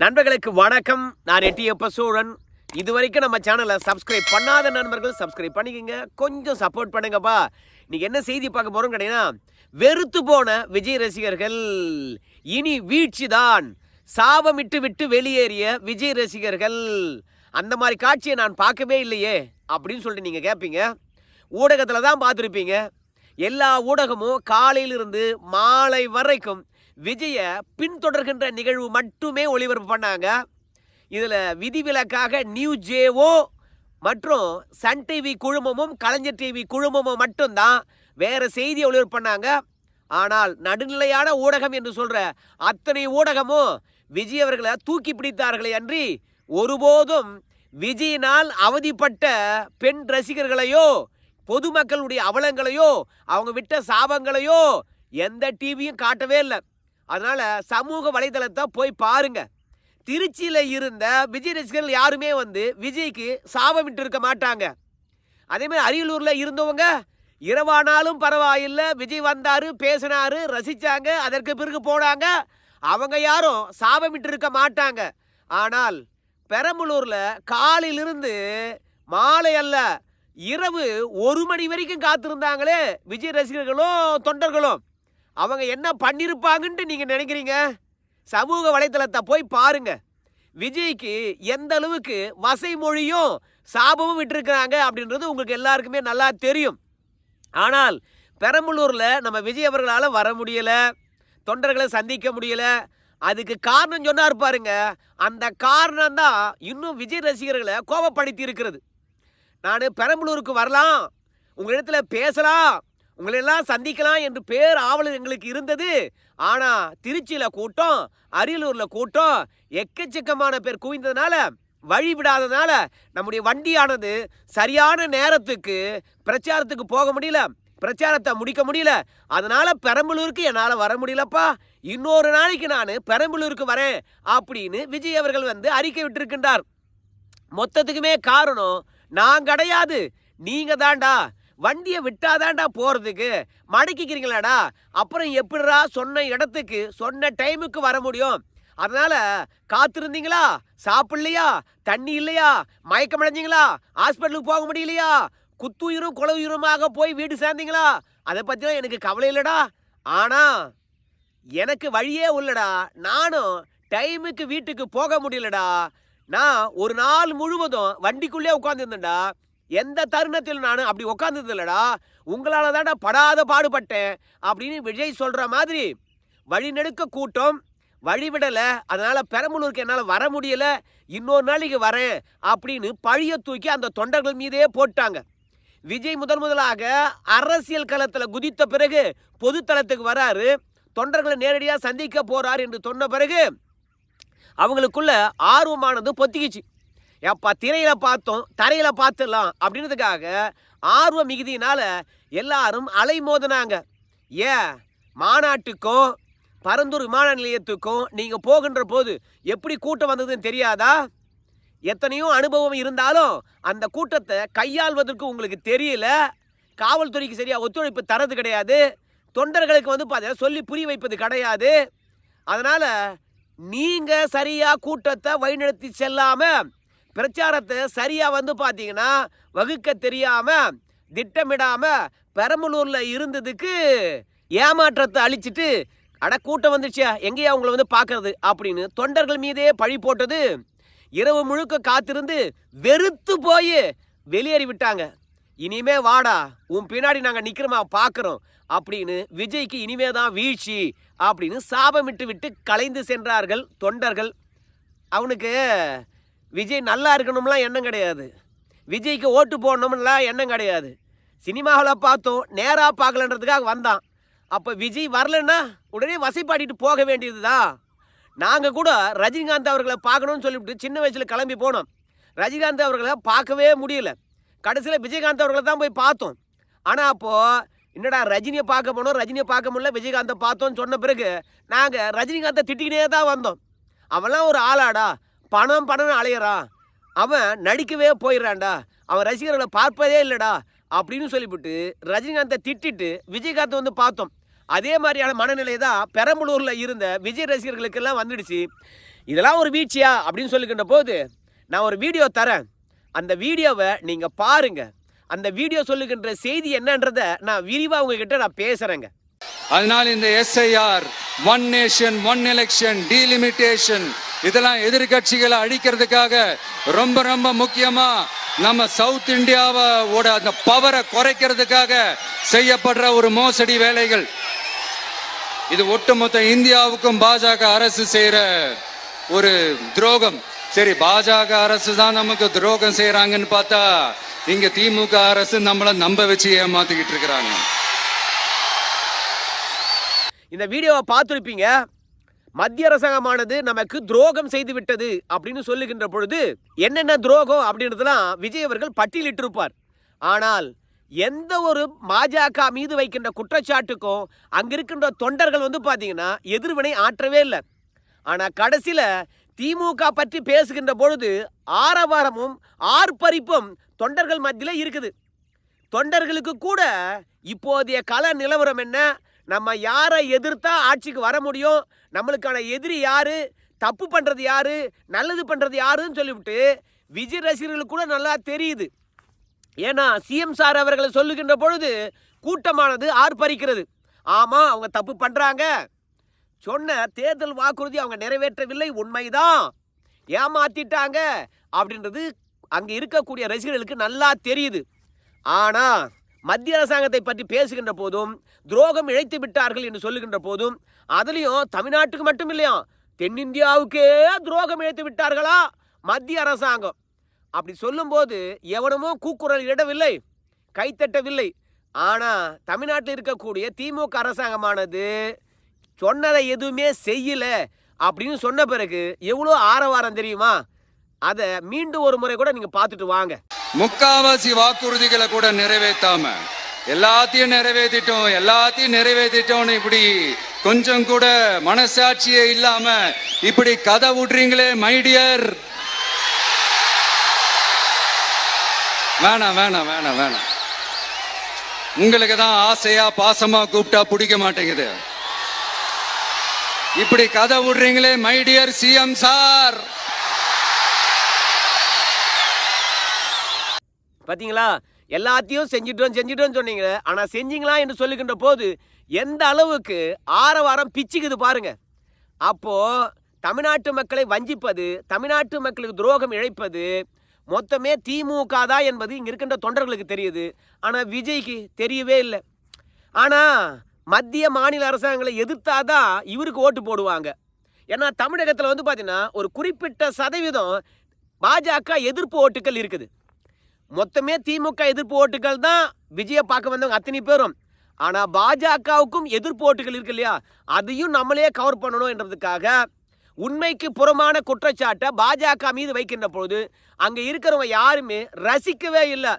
நண்பர்களுக்கு வணக்கம். நான் எட்டியப்ப சூழன் இது வரைக்கும் நம்ம சேனலை சப்ஸ்கிரைப் பண்ணாத நண்பர்கள் சப்ஸ்கிரைப் பண்ணிக்கோங்க. கொஞ்சம் சப்போர்ட் பண்ணுங்கப்பா. இன்னைக்கு என்ன செய்தி பார்க்க போறோம் கிடையாது வெறுத்து போன விஜய் ரசிகர்கள் இனி வீழ்ச்சி தான் சாபமிட்டு விட்டு வெளியேறிய விஜய் ரசிகர்கள் அந்த மாதிரி காட்சியை நான் பார்க்கவே இல்லையே அப்படின்னு சொல்லிட்டு நீங்கள் கேட்பீங்க ஊடகத்தில் தான் பார்த்துருப்பீங்க. எல்லா ஊடகமும் காலையிலிருந்து மாலை வரைக்கும் விஜயை பின்தொடர்கின்ற நிகழ்வு மட்டுமே ஒளிபரப்பு பண்ணாங்க. இதில் விதிவிலக்காக நியூ ஜேஓ மற்றும் சன் டிவி குழுமமும் கலைஞர் டிவி குழுமமும் மட்டும்தான் வேறு செய்தியை ஒளிபரப்பு பண்ணாங்க. ஆனால் நடுநிலையான ஊடகம் என்று சொல்கிற அத்தனை ஊடகமும் விஜய் அவர்களை தூக்கி பிடித்தார்களே அன்றி ஒருபோதும் விஜயினால் அவதிப்பட்ட பெண் ரசிகர்களையோ பொதுமக்களுடைய அவலங்களையோ அவங்க விட்ட சாபங்களையோ எந்த டிவியும் காட்டவே இல்லை. அதனால் சமூக வலைதளத்தை போய் பாருங்க. திருச்சியில் இருந்த விஜய் ரசிகர்கள் யாருமே வந்து விஜய்க்கு சாபமிட்டு இருக்க மாட்டாங்க. அதே மாதிரி அரியலூரில் இருந்தவங்க இரவானாலும் பரவாயில்லை விஜய் வந்தார் பேசினாரு ரசித்தாங்க அதற்கு பிறகு போனாங்க. அவங்க யாரும் சாபமிட்டு இருக்க மாட்டாங்க. ஆனால் பெரம்பலூரில் காலையிலிருந்து மாலை அல்ல இரவு ஒரு மணி வரைக்கும் காத்திருந்தாங்களே விஜய் ரசிகர்களும் தொண்டர்களும். அவங்க என்ன பண்ணியிருப்பாங்கன்ட்டு நீங்கள் நினைக்கிறீங்க? சமூக வலைத்தளத்தை போய் பாருங்க. விஜய்க்கு எந்த அளவுக்கு வசை மொழியும் சாபமும் விட்டுருக்கிறாங்க அப்படின்றது உங்களுக்கு எல்லாருக்குமே நல்லா தெரியும். ஆனால் பெரம்பலூரில் நம்ம விஜய் அவர்களால் வர முடியல தொண்டர்களை சந்திக்க முடியலை. அதுக்கு காரணம் சொன்னார் பாருங்க. அந்த காரணம் தான் இன்னும் விஜய் ரசிகர்களை கோபப்படுத்தி இருக்கிறது. நான் பெரம்பலூருக்கு வரலாம். உங்கள் இடத்துல பேசலாம். உங்களெல்லாம் சந்திக்கலாம் என்று பேர் ஆவல் எங்களுக்கு இருந்தது. ஆனால் திருச்சியில் கூட்டம் அரியலூரில் கூட்டம் எக்கச்சக்கமான பேர் குவிந்ததுனால வழி விடாததுனால நம்முடைய வண்டியானது சரியான நேரத்துக்கு பிரச்சாரத்துக்கு போக முடியல. பிரச்சாரத்தை முடிக்க முடியல. அதனால் பெரம்பலூருக்கு என்னால் வர முடியலப்பா. இன்னொரு நாளைக்கு நான் பெரம்பலூருக்கு வரேன் அப்படின்னு விஜய் அவர்கள் வந்து அறிக்கை விட்டிருக்கின்றார். மொத்தத்துக்குமே காரணம் நான் கிடையாது. நீங்கள் தான்டா வண்டியை விட்டாதான்டா போகிறதுக்கு மடக்கிக்கிறீங்களாடா? அப்புறம் எப்படிடா சொன்ன இடத்துக்கு சொன்ன டைமுக்கு வர முடியும்? அதனால காத்திருந்தீங்களா? சாப்பிடலையா? தண்ணி இல்லையா? மயக்கமடைஞ்சிங்களா? ஹாஸ்பிட்டலுக்கு போக முடியலையா? குத்துயிரும் குலவுயிருமாக போய் வீடு சேர்ந்தீங்களா? அதை பற்றிலாம் எனக்கு கவலை இல்லைடா. ஆனா எனக்கு வழியே உள்ளடா நானும் டைமுக்கு வீட்டுக்கு போக முடியலடா. நான் ஒரு நாள் முழுவதும் வண்டிக்குள்ளே உட்காந்துருந்தேன்டா எந்த தருணத்தில் நான் அப்படி உட்காந்துருது இல்லடா உங்களால் தான்டா படாத பாடுபட்டேன் அப்படின்னு விஜய் சொல்கிற மாதிரி வழிநெடுக்க கூட்டம் வழிவிடலை. அதனால் பெரம்பலூருக்கு என்னால் வர முடியலை. இன்னொரு நாளைக்கு வரேன் அப்படின்னு பழிய தூக்கி அந்த தொண்டர்கள் மீதே போட்டாங்க. விஜய் முதன் முதலாக அரசியல் களத்தில் குதித்த பிறகு பொதுத்தளத்துக்கு வராரு. தொண்டர்களை நேரடியாக சந்திக்க போகிறார் என்று சொன்ன பிறகு அவங்களுக்குள்ள ஆர்வமானது பொத்திக்கிச்சு. எப்பா திரையில் பார்த்தோம் தரையில் பார்த்துடலாம் அப்படின்றதுக்காக ஆர்வ மிகுதியினால் எல்லாரும் அலைமோதினாங்க. ஏன் மாநாட்டுக்கும் பரந்தூர் விமான நிலையத்துக்கும் நீங்கள் போகின்ற போது எப்படி கூட்டம் வந்ததுன்னு தெரியாதா? எத்தனையோ அனுபவம் இருந்தாலும் அந்த கூட்டத்தை கையாள்வதற்கு உங்களுக்கு தெரியல. காவல்துறைக்கு சரியாக ஒத்துழைப்பு தரது கிடையாது. தொண்டர்களுக்கு வந்து பார்த்தீங்கன்னா சொல்லி புரிய வைப்பது கிடையாது. அதனால் நீங்கள் சரியாக கூட்டத்தை வழிநடத்தி செல்லாமல் பிரச்சாரத்தை சரியாக வந்து பார்த்தீங்கன்னா வகுக்க தெரியாமல் திட்டமிடாமல் பெரம்பலூரில் இருந்ததுக்கு ஏமாற்றத்தை அழிச்சிட்டு அட கூட்டம் வந்துடுச்சியா எங்கேயா அவங்கள வந்து பார்க்கறது அப்படின்னு தொண்டர்கள் மீதே பழி போட்டது இரவு முழுக்க காத்திருந்து வெறுத்து போய் வெளியேறி விட்டாங்க. இனிமே வாடா உன் பின்னாடி நாங்கள் நிற்கிறோமா பார்க்குறோம் அப்படின்னு விஜய்க்கு இனிமே தான் வீழ்ச்சி அப்படின்னு சாபமிட்டு விட்டு கலைந்து சென்றார்கள் தொண்டர்கள். அவனுக்கு விஜய் நல்லா இருக்கணும்லாம் எண்ணம் கிடையாது. விஜய்க்கு ஓட்டு போடணும்லாம் எண்ணம் கிடையாது. சினிமாவில் பார்த்தோம் நேராக பார்க்கலன்றதுக்காக வந்தான். அப்போ விஜய் வரலன்னா உடனே வசைப்பாடிட்டு போக வேண்டியது தான் நாங்கள் கூட ரஜினிகாந்த் அவர்களை பார்க்கணும்னு சொல்லிவிட்டு சின்ன வயசில் கிளம்பி போனோம். ரஜினிகாந்த் அவர்களை பார்க்கவே முடியல. கடைசியில் விஜயகாந்த் அவர்களை தான் போய் பார்த்தோம். ஆனால் அப்போது என்னடா ரஜினியை பார்க்க போனோம் ரஜினியை பார்க்க முடியல விஜயகாந்தை பார்த்தோன்னு சொன்ன பிறகு நாங்கள் ரஜினிகாந்தை திட்டிக்கினே தான் வந்தோம். அவெல்லாம் ஒரு ஆளாடா. பணம் பணம்னு அலையிறான் அவன் நடிக்கவே போயிடுறான்டா. அவன் ரசிகர்களை பார்ப்பதே இல்லைடா அப்படின்னு சொல்லிவிட்டு ரஜினிகாந்தை திட்டிட்டு விஜயகாந்த் வந்து பார்த்தோம். அதே மாதிரியான மனநிலை தான் பெரம்பலூரில் இருந்த விஜய் ரசிகர்களுக்கெல்லாம் வந்துடுச்சு. இதெல்லாம் ஒரு வீழ்ச்சியா அப்படின்னு சொல்லிக்கின்ற போது நான் ஒரு வீடியோ தரேன். அந்த வீடியோவை நீங்கள் பாருங்க. அந்த வீடியோ சொல்லுகின்ற செய்தி என்னன்றதை நான் விரிவாக உங்ககிட்ட நான் பேசுகிறேங்க அதனால் இந்த SIR one nation one election delimitation இதெல்லாம் எதிர்கட்சிகளை அழிக்கிறதுக்காக ரொம்ப ரொம்ப முக்கியமா நம்ம சவுத் இந்தியாவோட அந்த பவரை குறைக்கிறதுக்காக செய்யப்படுற ஒரு மோசடி வேலைகள். இது ஒட்டுமொத்த இந்தியாவுக்கும் பாஜக அரசு செய்யற ஒரு துரோகம். சரி பாஜக அரசு தான் நமக்கு துரோகம் செய்யறாங்கன்னு பார்த்தா இங்க திமுக அரசு நம்மளை நம்ப வச்சு ஏமாத்திக்கிட்டு இருக்கிறாங்க. இந்த வீடியோவை பார்த்துருப்பீங்க. மத்திய அரசாங்கமானது நமக்கு துரோகம் செய்து விட்டது அப்படின்னு சொல்லுகின்ற பொழுது என்னென்ன துரோகம் அப்படின்றதுலாம் விஜய் அவர்கள் பட்டியலிட்டிருப்பார். ஆனால் எந்த ஒரு பாஜக மீது வைக்கின்ற குற்றச்சாட்டுக்கும் அங்கே இருக்கின்ற தொண்டர்கள் வந்து பார்த்தீங்கன்னா எதிர்வினை ஆற்றவே இல்லை. ஆனால் கடைசியில் திமுக பற்றி பேசுகின்ற பொழுது ஆரவாரமும் ஆர்ப்பரிப்பும் தொண்டர்கள் மத்தியில் இருக்குது. தொண்டர்களுக்கு கூட இப்போதைய கல நிலவரம் என்ன? நம்ம யாரை எதிர்த்தா ஆட்சிக்கு வர முடியும்? நம்மளுக்கான எதிரி யாரு? தப்பு பண்றது யாரு? நல்லது பண்றது யாருன்னு சொல்லிவிட்டு விஜய் ரசிகர்களுக்கு கூட நல்லா தெரியுது. ஏன்னா சிஎம் சார் அவர்களை சொல்லுகின்ற பொழுது கூட்டமானது ஆர்ப்பரிக்கிறது. ஆமா அவங்க தப்பு பண்றாங்க. சொன்ன தேர்தல் வாக்குறுதி அவங்க நிறைவேற்றவில்லை. உண்மைதான். ஏமாத்திட்டாங்க. அப்படின்றது அங்க இருக்கக்கூடிய ரசிகர்களுக்கு நல்லா தெரியுது. ஆனா மத்திய அரசாங்கத்தை பற்றி பேசுகின்ற போதும் துரோகம் இழைத்து விட்டார்கள் என்று சொல்லுகின்ற போதும் அதுலேயும் தமிழ்நாட்டுக்கு மட்டும் இல்லையா? தென்னிந்தியாவுக்கே துரோகம் இழைத்து விட்டார்களா? மத்திய அரசாங்கம். அப்படி சொல்லும்போது எவனமோ கூக்குரல் இடவில்லை கைத்தட்டவில்லை. ஆனால் தமிழ்நாட்டில் இருக்கக்கூடிய திமுக அரசாங்கமானது சொன்னதை எதுவுமே செய்யலை அப்படின்னு சொன்ன பிறகு எவ்வளோ ஆரவாரம் தெரியுமா? அதை மீண்டும் ஒரு முறை கூட நீங்க பார்த்துட்டு வாங்க. முக்காவாசி வாக்குறுதிகளை கூட நிறைவேற்றாம எல்லாத்தையும் நிறைவேற்றிட்டோம் எல்லாத்தையும் நிறைவேற்றிட்டோம்னு இப்படி கொஞ்சம் கூட மனசாட்சியே இல்லாம இப்படி கதை விடுறீங்களே மைடியர் வேணாம் வேணாம் வேணாம் வேணாம். உங்களுக்கு தான் ஆசையா பாசமா கூப்பிட்டா பிடிக்க மாட்டேங்குது. இப்படி கதை விடுறீங்களே மைடியர் சிஎம் சார் பார்த்தீங்களா எல்லாத்தையும் செஞ்சிட்டோம் செஞ்சிட்டோம்னு சொன்னீங்க ஆனால் செஞ்சீங்களா என்று சொல்லுகின்ற போது எந்த அளவுக்கு ஆரவாரம் பிச்சுக்குது பாருங்க. அப்போது தமிழ்நாட்டு மக்களை வஞ்சிப்பது தமிழ்நாட்டு மக்களுக்கு துரோகம் இழைப்பது மொத்தமே திமுக தான் என்பது இங்கே இருக்கின்ற தொண்டர்களுக்கு தெரியுது. ஆனால் விஜய்க்கு தெரியவே இல்லை. ஆனால் மத்திய மாநில அரசாங்கங்களை எதிர்த்தாதான் இவருக்கு ஓட்டு போடுவாங்க. ஏன்னா தமிழகத்தில் வந்து பார்த்தீங்கன்னா ஒரு குறிப்பிட்ட சதவீதம் பாஜக எதிர்ப்பு ஓட்டுகள் இருக்குது. மொத்தமே திமுக எதிர்ப்பு ஓட்டுகள் தான் விஜயை பார்க்க வந்தவங்க அத்தனை பேரும். ஆனால் பாஜகவுக்கும் எதிர்ப்பு ஓட்டுகள் இருக்கு இல்லையா? அதையும் நம்மளே கவர் பண்ணணும் என்றதுக்காக உண்மைக்கு புறமான குற்றச்சாட்டை பாஜக மீது வைக்கின்ற பொழுது அங்கே இருக்கிறவங்க யாருமே ரசிக்கவே இல்லை.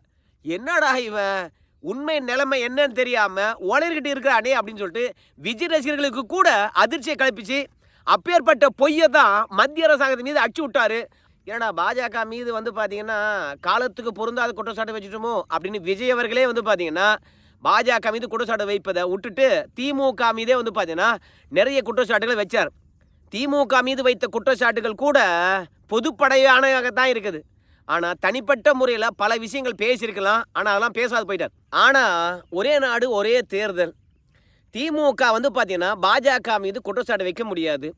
என்னடா இவன் உண்மை நிலைமை என்னன்னு தெரியாமல் உளறிக்கிட்டு இருக்கிறானே அப்படின்னு சொல்லிட்டு விஜய் ரசிகர்களுக்கு கூட அதிர்ச்சியை கிளப்பிச்சு அப்பேற்பட்ட பொய்யை தான் மத்திய அரசாங்கத்தின் மீது அடிச்சு விட்டாரு. ஏன்னா பாஜக மீது வந்து பார்த்தீங்கன்னா காலத்துக்கு பொருந்தாத குற்றச்சாட்டு வச்சுட்டோமோ அப்படின்னு விஜய் அவர்களே வந்து பார்த்தீங்கன்னா பாஜக மீது குற்றச்சாட்டு வைப்பதை விட்டுட்டு திமுக மீதே வந்து பார்த்தீங்கன்னா நிறைய குற்றச்சாட்டுகளை வச்சார். திமுக மீது வைத்த குற்றச்சாட்டுகள் கூட பொதுப்படையானதாக தான் இருக்குது. ஆனால் தனிப்பட்ட முறையில் பல விஷயங்கள் பேசியிருக்கலாம் ஆனால் அதெல்லாம் பேசாது போயிட்டார். ஆனால் ஒரே நாடு ஒரே தேர்தல். திமுக வந்து பார்த்தீங்கன்னா பாஜக மீது குற்றச்சாட்டு வைக்க முடியாது.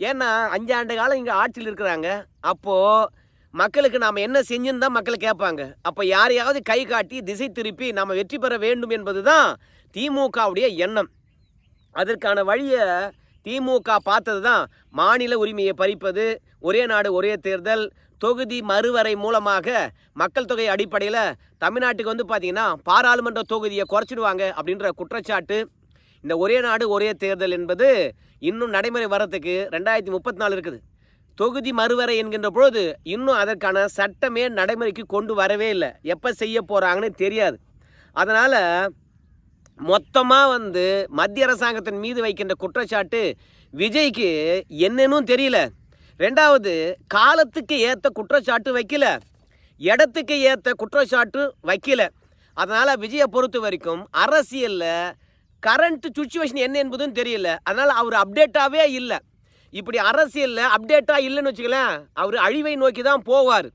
ஏன்னா அஞ்சாண்டு காலம் இங்கே ஆட்சியில் இருக்கிறாங்க. அப்போது மக்களுக்கு நாம் என்ன செஞ்சுன்னு தான் மக்கள் கேட்பாங்க. அப்போ யாரையாவது கை காட்டி திசை திருப்பி நாம் வெற்றி பெற வேண்டும் என்பது தான் திமுகவுடைய எண்ணம். அதற்கான வழியை திமுக பார்த்தது தான் மாநில உரிமையை பறிப்பது ஒரே நாடு ஒரே தேர்தல் தொகுதி மறுவரை மூலமாக மக்கள் தொகை அடிப்படையில் தமிழ்நாட்டுக்கு வந்து பார்த்திங்கன்னா பாராளுமன்ற தொகுதியை குறைச்சிடுவாங்க அப்படின்ற குற்றச்சாட்டு இந்த ஒரே நாடு ஒரே தேர்தல் என்பது இன்னும் நடைமுறை வரத்துக்கு ரெண்டாயிரத்தி முப்பத்தி நாலு இருக்குது. தொகுதி மறுவரை என்கின்ற பொழுது இன்னும் அதற்கான சட்டமே நடைமுறைக்கு கொண்டு வரவே இல்லை. எப்போ செய்ய போகிறாங்கன்னு தெரியாது. அதனால் மொத்தமாக வந்து மத்திய அரசாங்கத்தின் மீது வைக்கின்ற குற்றச்சாட்டு விஜய்க்கு என்னன்னு தெரியல. ரெண்டாவது காலத்துக்கு ஏற்ற குற்றச்சாட்டு வைக்கல. இடத்துக்கு ஏற்ற குற்றச்சாட்டு வைக்கல. அதனால் விஜயை பொறுத்த வரைக்கும் அரசியலில் கரண்ட் சுச்சுவேஷன் என்ன என்பதும் தெரியல. அதனால் அவர் அப்டேட்டாகவே இல்லை. இப்படி அரசியலில் அப்டேட்டாக இல்லைன்னு வச்சுக்கலேன் அவர் அழிவை நோக்கி தான் போவார்.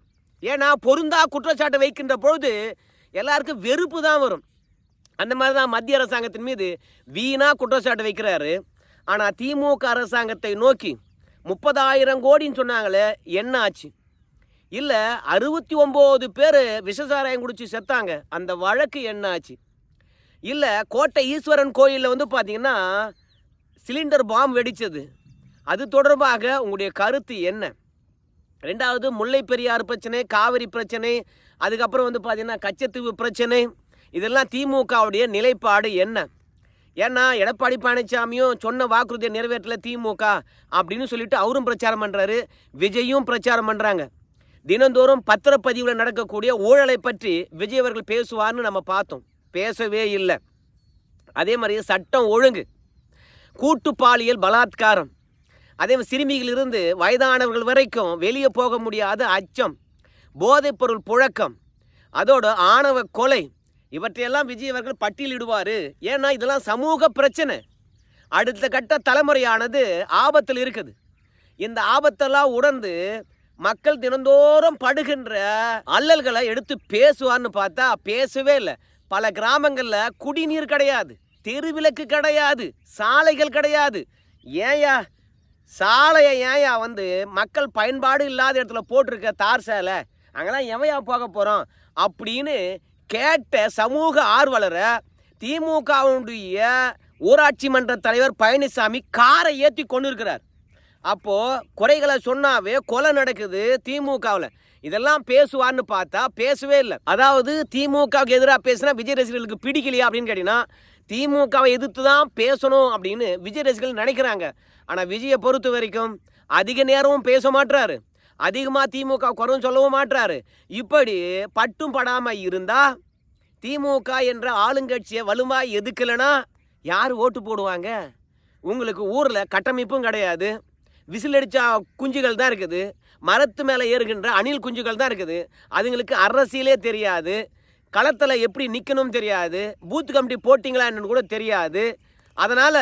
ஏன்னா பொருந்தா குற்றச்சாட்டை வைக்கின்ற பொழுது எல்லாருக்கும் வெறுப்பு தான் வரும். அந்த மாதிரி தான் மத்திய அரசாங்கத்தின் மீது வீணாக குற்றச்சாட்டு வைக்கிறாரு. ஆனால் திமுக அரசாங்கத்தை நோக்கி முப்பதாயிரம் கோடின்னு சொன்னாங்களே என்ன ஆச்சு? இல்லை அறுபத்தி ஒம்பது பேர் விஷசாராயம் குடிச்சு செத்தாங்க. அந்த வழக்கு என்ன ஆச்சு? இல்லை கோட்டை ஈஸ்வரன் கோயிலில் வந்து பார்த்தீங்கன்னா சிலிண்டர் பாம் வெடித்தது அது தொடர்பாக உங்களுடைய கருத்து என்ன? ரெண்டாவது முல்லை பெரியார் பிரச்சனை காவிரி பிரச்சனை அதுக்கப்புறம் வந்து பார்த்தீங்கன்னா கச்சத்தீவு பிரச்சனை. இதெல்லாம் திமுகவுடைய நிலைப்பாடு என்ன? ஏன்னா எடப்பாடி பழனிசாமியும் சொன்ன வாக்குறுதியை நிறைவேற்றல திமுக அப்படின்னு சொல்லிட்டு அவரும் பிரச்சாரம் பண்ணுறாரு விஜயும் பிரச்சாரம் பண்ணுறாங்க தினந்தோறும் பத்திரப்பதிவில் நடக்கக்கூடிய ஊழலை பற்றி விஜய் அவர்கள் பேசுவார்னு நம்ம பார்த்தோம். பேசவே இல்லை. அதே மாதிரி சட்டம் ஒழுங்கு. கூட்டு பாலியல் பலாத்காரம். அதே மாதிரி சிறுமிகளிலிருந்து வயதானவர்கள் வரைக்கும் வெளியே போக முடியாத அச்சம் போதைப்பொருள் புழக்கம் அதோட ஆணவ கொலை இவற்றையெல்லாம் விஜய் அவர்கள் பட்டியலிடுவார். ஏன்னா இதெல்லாம் சமூக பிரச்சனை. அடுத்த கட்ட தலைமுறையானது ஆபத்தில் இருக்குது. இந்த ஆபத்தெல்லாம் உணர்ந்து மக்கள் தினந்தோறும் படுகின்ற அல்லல்களை எடுத்து பேசுவார்னு பார்த்தா பேசவே இல்லை. பல கிராமங்களில் குடிநீர் கிடையாது தெருவிளக்கு கிடையாது சாலைகள் கிடையாது. ஏயா சாலையை ஏயா வந்து மக்கள் பயன்பாடு இல்லாத இடத்துல போட்டிருக்க தார் சாலை? அங்கெல்லாம் எவையா போக போகிறோம் அப்படின்னு கேட்ட சமூக ஆர்வலரை திமுகவுடைய ஊராட்சி மன்ற தலைவர் பழனிசாமி காரை ஏற்றி கொண்டு இருக்கிறார் அப்போது குறைகளை சொன்னாவே கொலை நடக்குது திமுகவில். இதெல்லாம் பேசுவான்னு பார்த்தா பேசவே இல்லை. அதாவது திமுகவுக்கு எதிராக பேசினா விஜய் ரசிகர்களுக்கு பிடிக்கலையா அப்படின்னு கேட்டிங்கன்னா திமுகவை எதிர்த்து தான் பேசணும் அப்படின்னு விஜய் ரசிகர்கள் நினைக்கிறாங்க. ஆனால் விஜயை பொறுத்த வரைக்கும் அதிக நேரமும் பேச மாட்டுறாரு அதிகமாக திமுக குறவும் சொல்லவும் மாட்டுறாரு இப்படி பட்டும் படாமல் இருந்தால் திமுக என்ற ஆளுங்கட்சியை வலுவாக எதுக்கலைன்னா யார் ஓட்டு போடுவாங்க? உங்களுக்கு ஊரில் கட்டமைப்பும் கிடையாது. விசில் அடித்த குஞ்சுகள் தான் இருக்குது. மரத்து மேலே ஏறுகின்ற அணில் குஞ்சுகள் தான் இருக்குது. அதுங்களுக்கு அரசியலே தெரியாது. களத்தில் எப்படி நிற்கணும் தெரியாது. பூத் கமிட்டி போட்டிங்களா என்னன்னு கூட தெரியாது. அதனால்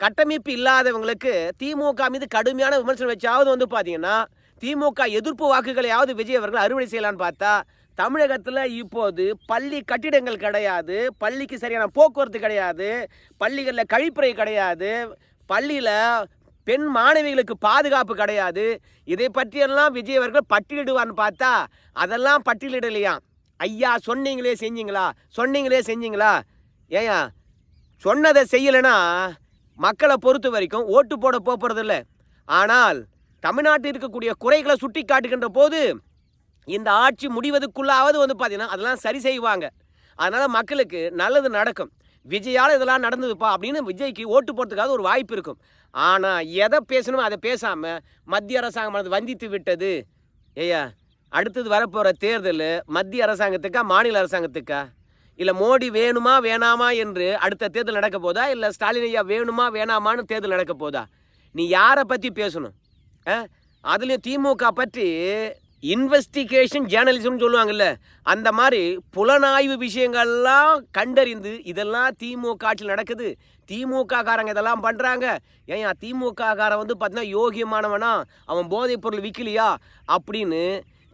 கட்டமைப்பு இல்லாதவங்களுக்கு திமுக மீது கடுமையான விமர்சனம் வச்சாவது வந்து பார்த்தீங்கன்னா திமுக எதிர்ப்பு வாக்குகளையாவது விஜய் அவர்கள் அறுவடை செய்யலான்னு பார்த்தா தமிழகத்தில் இப்போது பள்ளி கட்டிடங்கள் கிடையாது. பள்ளிக்கு சரியான போக்குவரத்து கிடையாது. பள்ளிகளில் கழிப்பறை கிடையாது. பள்ளியில் பெண் மாணவிகளுக்கு பாதுகாப்பு கிடையாது. இதை பற்றியெல்லாம் விஜய் அவர்கள் பட்டியலிடுவார்னு பார்த்தா அதெல்லாம் பட்டியலிடலையாம் ஐயா சொன்னீங்களே செஞ்சீங்களா? சொன்னீங்களே செஞ்சீங்களா? ஏயா சொன்னதை செய்யலைன்னா மக்களை பொறுத்த வரைக்கும் ஓட்டு போட போகிறதில்ல ஆனால் தமிழ்நாட்டில் இருக்கக்கூடிய குறைகளை சுட்டி காட்டுகின்ற போது இந்த ஆட்சி முடிவதற்குள்ளாவது வந்து பார்த்தீங்கன்னா அதெல்லாம் சரி செய்வாங்க. அதனால் மக்களுக்கு நல்லது நடக்கும். விஜயால் இதெல்லாம் நடந்ததுப்பா அப்படின்னு விஜய்க்கு ஓட்டு போடுறதுக்காக ஒரு வாய்ப்பு இருக்கும். ஆனால் எதை பேசணுமோ அதை பேசாமல் மத்திய அரசாங்கம் வந்தித்து விட்டது. ஏய்யா அடுத்தது வரப்போகிற தேர்தல் மத்திய அரசாங்கத்துக்கா மாநில அரசாங்கத்துக்கா? இல்லை மோடி வேணுமா வேணாமா என்று அடுத்த தேர்தல் நடக்க போதா? இல்லை ஸ்டாலின் ஐயா வேணுமா வேணாமான்னு தேர்தல் நடக்க போதா? நீ யாரை பற்றி பேசணும்? அதுலேயும் திமுக பற்றி இன்வெஸ்டிகேஷன் ஜேர்னலிசம்னு சொல்லுவாங்கல்ல அந்த மாதிரி புலனாய்வு விஷயங்கள்லாம் கண்டறிந்து இதெல்லாம் திமுக ஆட்சியில் நடக்குது. திமுக காரங்க இதெல்லாம் பண்ணுறாங்க ஏன் திமுக காரன் வந்து பார்த்தீங்கன்னா யோகியமானவனா அவன் போதைப் பொருள் விற்கலையா அப்படின்னு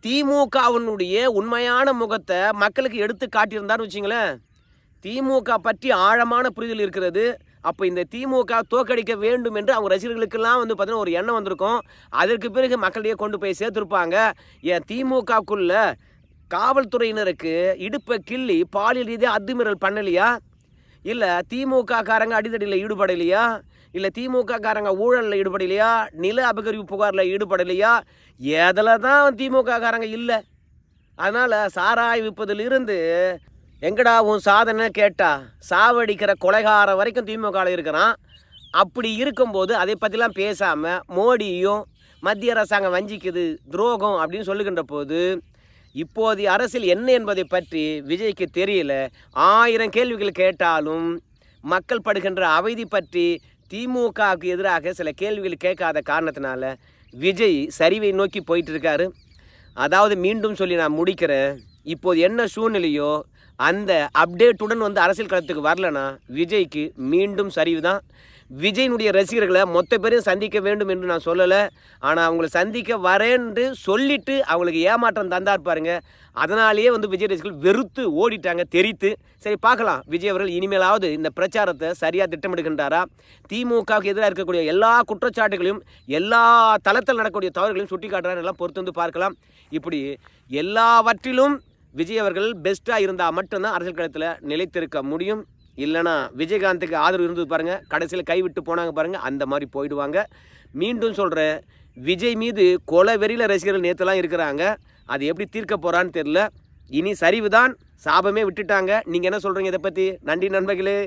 திமுகவனுடைய உண்மையான முகத்தை மக்களுக்கு எடுத்து காட்டியிருந்தான்னு வச்சிங்களேன். திமுக பற்றி ஆழமான புரிதல் இருக்கிறது. அப்போ இந்த திமுக தோக்கடிக்க வேண்டும் என்று அவங்க ரசிகர்களுக்கெல்லாம் வந்து பார்த்தீங்கன்னா ஒரு எண்ணம் வந்திருக்கும். அதற்கு பிறகு மக்களிடையே கொண்டு போய் சேர்த்துருப்பாங்க. ஏன் திமுகக்குள்ள காவல்துறையினருக்கு இடுப்பை கிள்ளி பாலியல் ரீதியாக அத்துமீறல் பண்ணலையா? இல்லை திமுக காரங்க அடிதடியில் ஈடுபடலையா? இல்லை திமுக காரங்க ஊழலில் ஈடுபடலையா? நில அபகரிப்பு புகாரில் ஈடுபடலையா? எதில் தான் திமுக காரங்க இல்லை. அதனால் சாராய் விற்பதிலிருந்து எங்கடா உன் சாதனை கேட்டா? சாவடிக்கிற கொலைகார வரைக்கும் திமுகவில் இருக்கிறான். அப்படி இருக்கும்போது அதை பற்றிலாம் பேசாமல் மோடியும் மத்திய அரசாங்கம் வஞ்சிக்குது துரோகம் அப்படின்னு சொல்லுகின்ற போது இப்போதைய அரசியல் என்ன என்பதை பற்றி விஜய்க்கு தெரியல. ஆயிரம் கேள்விகள் கேட்டாலும் மக்கள் படுகின்ற அவதி பற்றி திமுகவுக்கு எதிராக சில கேள்விகள் கேட்காத காரணத்தினால விஜய் சரிவை நோக்கி போயிட்டு இருக்காரு. அதாவது மீண்டும் சொல்லி நான் முடிக்கிறேன். இப்போது என்ன சூழ்நிலையோ அந்த அப்டேட்டுடன் வந்து அரசியல் களத்துக்கு வரலனா விஜய்க்கு மீண்டும் சரிவு தான் விஜயினுடைய ரசிகர்களை மொத்த பேரையும் சந்திக்க வேண்டும் என்று நான் சொல்லலை. ஆனால் அவங்கள சந்திக்க வரேன்னு சொல்லிட்டு அவங்களுக்கு ஏமாற்றம் தந்தார் பாருங்க. அதனாலேயே வந்து விஜய் ரசிகர்கள் வெறுத்து ஓடிட்டாங்க தெரித்து. சரி பார்க்கலாம். விஜய் அவர்கள் இனிமேலாவது இந்த பிரச்சாரத்தை சரியாக திட்டமிடுகின்றாரா? திமுகவுக்கு எதிராக இருக்கக்கூடிய எல்லா குற்றச்சாட்டுகளையும் எல்லா தளத்தில் நடக்கக்கூடிய தவறுகளையும் சுட்டி காட்டுறாரு எல்லாம் பொறுத்து வந்து பார்க்கலாம். இப்படி எல்லாவற்றிலும் விஜய் அவர்கள் பெஸ்ட்டாக இருந்தால் மட்டும்தான் அரசியல் களத்தில் நிலைத்திருக்க முடியும். இல்லைனா விஜயகாந்துக்கு ஆதரவு இருந்தது பாருங்கள் கடைசியில் கைவிட்டு போனாங்க பாருங்கள் அந்த மாதிரி போயிடுவாங்க. மீண்டும் சொல்கிறேன் விஜய் மீது கொலை வெறியில ரசிகர்கள் நேற்றுலாம் இருக்கிறாங்க. அது எப்படி தீர்க்க போகிறான்னு தெரில இனி சரிவுதான். சாபமே விட்டுட்டாங்க. நீங்கள் என்ன சொல்கிறீங்க இதை பற்றி நன்றி நண்பர்களே.